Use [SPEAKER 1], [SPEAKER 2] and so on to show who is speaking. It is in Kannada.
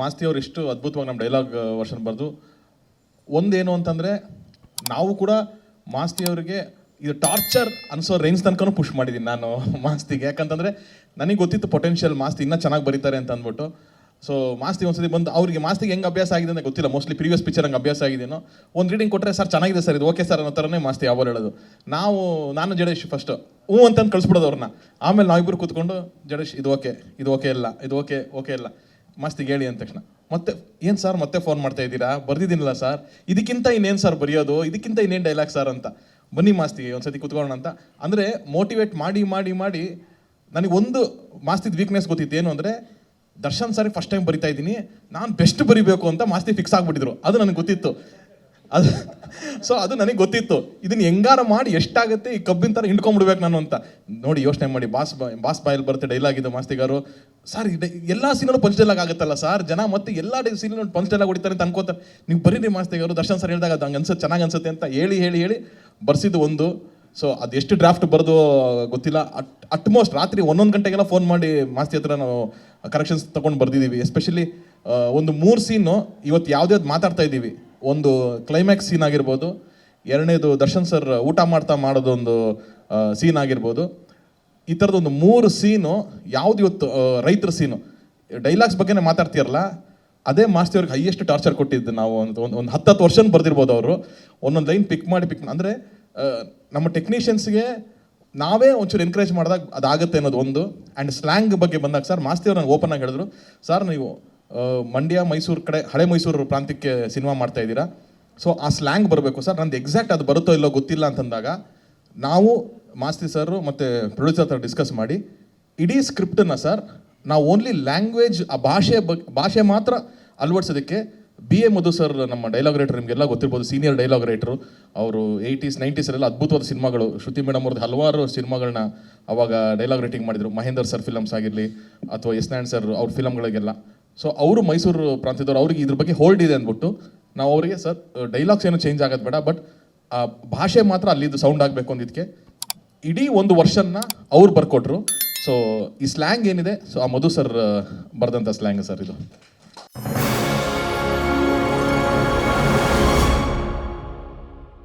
[SPEAKER 1] ಮಾಸ್ತಿ ಅವ್ರು ಎಷ್ಟು ಅದ್ಭುತವಾಗಿ ನಮ್ಮ ಡೈಲಾಗ್ ವರ್ಷನ್ ಬರೆದು. ಒಂದೇನು ಅಂತಂದರೆ, ನಾವು ಕೂಡ ಮಾಸ್ತಿ ಅವರಿಗೆ ಇದು ಟಾರ್ಚರ್ ಅನ್ಸೋ ರೇಂಜ್ ತನಕನೂ ಪುಷ್ ಮಾಡಿದ್ದೀನಿ ನಾನು ಮಾಸ್ತಿಗೆ. ಯಾಕಂತಂದರೆ, ನನಗೆ ಗೊತ್ತಿತ್ತು ಪೊಟೆನ್ಷಿಯಲ್ ಮಾಸ್ತಿ ಇನ್ನೂ ಚೆನ್ನಾಗಿ ಬರೀತಾರೆ ಅಂತ ಅಂದ್ಬಿಟ್ಟು. ಸೊ ಮಾಸ್ತಿ ಒಂದ್ಸತಿ ಬಂದು ಅವರಿಗೆ ಮಾಸ್ತಿಗೆ ಹೆಂಗೆ ಅಭ್ಯಾಸ ಆಗಿದೆ ಅಂತ ಗೊತ್ತಿಲ್ಲ. ಮೋಸ್ಟ್ಲಿ ಪ್ರೀವಿಯಸ್ ಪಿಕ್ಚರ್ ಹಂಗೆ ಅಭ್ಯಾಸ ಆಗಿದೆಯೋ ಒಂದು ರೀಡಿಂಗ್ ಕೊಟ್ಟರೆ ಸರ್, ಚೆನ್ನಾಗಿದೆ ಸರ್, ಇದು ಓಕೆ ಸರ್ ಅನ್ನೋ ಥರನೇ ಮಾಸ್ತಿ ಯಾವಾಗ ಹೇಳೋದು. ನಾವು, ನಾನು ಜಡೇಶ್ ಫಸ್ಟ್ ಹ್ಞೂ ಅಂತಂದು ಕಳಿಸ್ಬಿಡೋದು ಅವ್ರನ್ನ ಆಮೇಲೆ ನಾವಿಬ್ಬರು ಕೂತ್ಕೊಂಡು, ಜಡೇಶ್, ಇದು ಓಕೆ ಇದು ಓಕೆ ಇಲ್ಲ ಇದು ಓಕೆ ಓಕೆ ಇಲ್ಲ ಮಸ್ತಿಗೆ ಹೇಳಿ ಅಂದ ತಕ್ಷಣ. ಮತ್ತೆ, ಏನು ಸರ್ ಮತ್ತೆ ಫೋನ್ ಮಾಡ್ತಾ ಇದ್ದೀರಾ? ಬರ್ದಿದ್ದೀನಲ್ಲ ಸರ್. ಇದಕ್ಕಿಂತ ಇನ್ನೇನು ಸರ್ ಬರೆಯೋದು? ಇದಕ್ಕಿಂತ ಇನ್ನೇನು ಡೈಲಾಗ್ ಸರ್ ಅಂತ. ಬನ್ನಿ ಮಾಸ್ತಿಗೆ, ಒಂದ್ಸತಿ ಕುತ್ಕೊಳ್ಳೋಣ ಅಂತ. ಅಂದರೆ ಮೋಟಿವೇಟ್ ಮಾಡಿ ಮಾಡಿ ಮಾಡಿ ನನಗೆ ಒಂದು ಮಾಸ್ತಿದ್ ವೀಕ್ನೆಸ್ ಗೊತ್ತಿತ್ತು. ಏನು ಅಂದರೆ, ದರ್ಶನ್ ಸರ್ ಫಸ್ಟ್ ಟೈಮ್ ಬರಿತಾ ಇದ್ದೀನಿ. ನಾನು ಬೆಸ್ಟ್ ಬರಿಬೇಕು ಅಂತ ಮಾಸ್ತಿ ಫಿಕ್ಸ್ ಆಗಿಬಿಟ್ಟಿದ್ರು. ಅದು ನನಗೆ ಗೊತ್ತಿತ್ತು. ಅದು ಸೊ ಅದು ನನಗೆ ಗೊತ್ತಿತ್ತು. ಇದನ್ನ ಹೆಂಗಾರ ಮಾಡಿ ಎಷ್ಟಾಗುತ್ತೆ ಈ ಕಬ್ಬಿನ ಥರ ಹಿಂಡ್ಕೊಂಡ್ಬಿಡ್ಬೇಕು ನಾನು ಅಂತ. ನೋಡಿ ಯೋಚನೆ ಮಾಡಿ, ಬಾಸ್ ಬಾ- ಬಾಸ್ ಬಾಯಲ್ಲಿ ಬರುತ್ತೆ ಡೈಲಾಗ್ ಇದು ಮಾಸ್ತಿಗಾರು. ಸರ್ ಎಲ್ಲ ಸೀನಲ್ಲೂ ಪಂಚ್ ಡೈಲಾಗ್ ಆಗುತ್ತಲ್ಲ ಸರ್? ಜನ ಮತ್ತೆ ಎಲ್ಲ ಸೀನಲ್ಲೂ ಪಂಚ್ ಡೈಲಾಗ್ ಹೊಡಿತಾರೆ ಅಂತ ಅನ್ಕೋತಾರೆ. ನೀವು ಬರೀರಿ ಮಾಸ್ತಿಗಾರು, ದರ್ಶನ್ ಸರ್ ಹೇಳಿದಾಗ ಅದು ಹಂಗೆ ಅನ್ಸುತ್ತೆ, ಚೆನ್ನಾಗಿ ಅನ್ಸುತ್ತೆ ಅಂತ ಹೇಳಿ ಹೇಳಿ ಹೇಳಿ ಬರ್ಸಿದ್ದು ಒಂದು. ಸೊ ಅದು ಎಷ್ಟು ಡ್ರಾಫ್ಟ್ ಬರೆದು ಗೊತ್ತಿಲ್ಲ. ಅಟ್ ಅಟ್ಮೋಸ್ಟ್ ರಾತ್ರಿ ಒಂದೊಂದು ಗಂಟೆಗೆಲ್ಲ ಫೋನ್ ಮಾಡಿ ಮಾಸ್ತಿ ಹತ್ರ ನಾವು ಕರೆಕ್ಷನ್ಸ್ ತೊಗೊಂಡು ಬರ್ದಿದ್ದೀವಿ. ಎಸ್ಪೆಷಲಿ ಒಂದು ಮೂರು ಸೀನು ಇವತ್ತು ಯಾವ್ದ್ಯಾವ್ದು ಮಾತಾಡ್ತಾ ಇದ್ದೀವಿ. ಒಂದು ಕ್ಲೈಮ್ಯಾಕ್ಸ್ ಸೀನ್ ಆಗಿರ್ಬೋದು. ಎರಡನೇದು ದರ್ಶನ್ ಸರ್ ಊಟ ಮಾಡ್ತಾ ಮಾಡೋದೊಂದು ಸೀನ್ ಆಗಿರ್ಬೋದು. ಈ ಥರದೊಂದು ಮೂರು ಸೀನು ಯಾವ್ದು ಇವತ್ತು ರೈತರ ಸೀನು ಡೈಲಾಗ್ಸ್ ಬಗ್ಗೆನೇ ಮಾತಾಡ್ತೀರಲ್ಲ. ಅದೇ ಮಾಸ್ತಿ ಅವ್ರಿಗೆ ಹೈಯೆಸ್ಟ್ ಟಾರ್ಚರ್ ಕೊಟ್ಟಿದ್ದು ನಾವು ಒಂದು ಒಂದು ಒಂದು ಹತ್ತತ್ತು ವರ್ಷನ ಬರೆದಿರ್ಬೋದು ಅವರು. ಒಂದೊಂದು ಲೈನ್ ಪಿಕ್ ಮಾಡಿ ಪಿಕ್ ಅಂದರೆ ನಮ್ಮ ಟೆಕ್ನಿಷಿಯನ್ಸ್ಗೆ ನಾವೇ ಒಂಚೂರು ಎನ್ಕರೇಜ್ ಮಾಡಿದಾಗ ಅದಾಗುತ್ತೆ ಅನ್ನೋದು ಒಂದು. ಆ್ಯಂಡ್ ಸ್ಲ್ಯಾಂಗ್ ಬಗ್ಗೆ ಬಂದಾಗ ಸರ್ ಮಾಸ್ತಿ ಅವ್ರು ನಂಗೆ ಓಪನ್ ಆಗಿ ಹೇಳಿದ್ರು. ಸರ್ ನೀವು ಮಂಡ್ಯ, ಮೈಸೂರು ಕಡೆ, ಹಳೆ ಮೈಸೂರು ಪ್ರಾಂತ್ಯಕ್ಕೆ ಸಿನಿಮಾ ಮಾಡ್ತಾ ಇದ್ದೀರಾ? ಸೊ ಆ ಸ್ಲ್ಯಾಂಗ್ ಬರಬೇಕು ಸರ್. ನಂದು ಎಕ್ಸಾಕ್ಟ್ ಅದು ಬರುತ್ತೋ ಇಲ್ಲೋ ಗೊತ್ತಿಲ್ಲ ಅಂತಂದಾಗ ನಾವು ಮಾಸ್ತಿ ಸರ್ ಮತ್ತು ಪ್ರೊಡ್ಯೂಸರ್ ಹತ್ರ ಡಿಸ್ಕಸ್ ಮಾಡಿ, ಇಡೀ ಸ್ಕ್ರಿಪ್ಟನ್ನ ಸರ್, ನಾವು ಓನ್ಲಿ ಲ್ಯಾಂಗ್ವೇಜ್ ಆ ಭಾಷೆ ಬಗ್, ಭಾಷೆ ಮಾತ್ರ ಅಳವಡಿಸೋದಕ್ಕೆ ಬಿ ಎ ಮಧು ಸರ್ ನಮ್ಮ ಡೈಲಾಗ್ ರೈಟರ್ ನಿಮಗೆಲ್ಲ ಗೊತ್ತಿರ್ಬೋದು ಸೀನಿಯರ್ ಡೈಲಾಗ್ ರೈಟರು ಅವರು ಏಯ್ಟೀಸ್ ನೈಂಟೀಸಲ್ಲೆಲ್ಲ ಅದ್ಭುತವಾದ ಸಿನಿಮಾಗಳು. ಶ್ರುತಿ ಮೇಡಮ್ ಅವ್ರದ್ದು ಹಲವಾರು ಸಿನಿಮಾಗಳನ್ನ ಅವಾಗ ಡೈಲಾಗ್ ರೈಟಿಂಗ್ ಮಾಡಿದರು. ಮಹೇಂದರ್ ಸರ್ ಫಿಲಮ್ಸ್ ಆಗಿರಲಿ, ಅಥವಾ ಎಸ್ ನಾರಾಯಣ್ ಸರ್ ಅವ್ರ ಫಿಲಮ್ಗಳಿಗೆಲ್ಲ ಸೊ ಅವರು ಮೈಸೂರು ಪ್ರಾಂತ್ಯದವರು, ಅವ್ರಿಗೆ ಇದ್ರ ಬಗ್ಗೆ ಹೋಲ್ಡ್ ಇದೆ ಅಂದ್ಬಿಟ್ಟು ನಾವು ಅವರಿಗೆ ಸರ್ ಡೈಲಾಗ್ಸ್ ಏನೋ ಚೇಂಜ್ ಆಗೋದು ಬೇಡ ಬಟ್ ಆ, ಭಾಷೆ ಮಾತ್ರ ಅಲ್ಲಿದ್ದು ಸೌಂಡ್ ಆಗಬೇಕು ಅಂದಿದ್ದಕ್ಕೆ ಇಡೀ ಒಂದು ವರ್ಷನ್ನ ಅವ್ರು ಬರ್ಕೊಟ್ರು. ಸೊ ಈ ಸ್ಲ್ಯಾಂಗ್ ಏನಿದೆ ಸೊ ಆ ಮಧು ಸರ್ ಬರೆದಂಥ ಸ್ಲ್ಯಾಂಗ್ ಸರ್ ಇದು.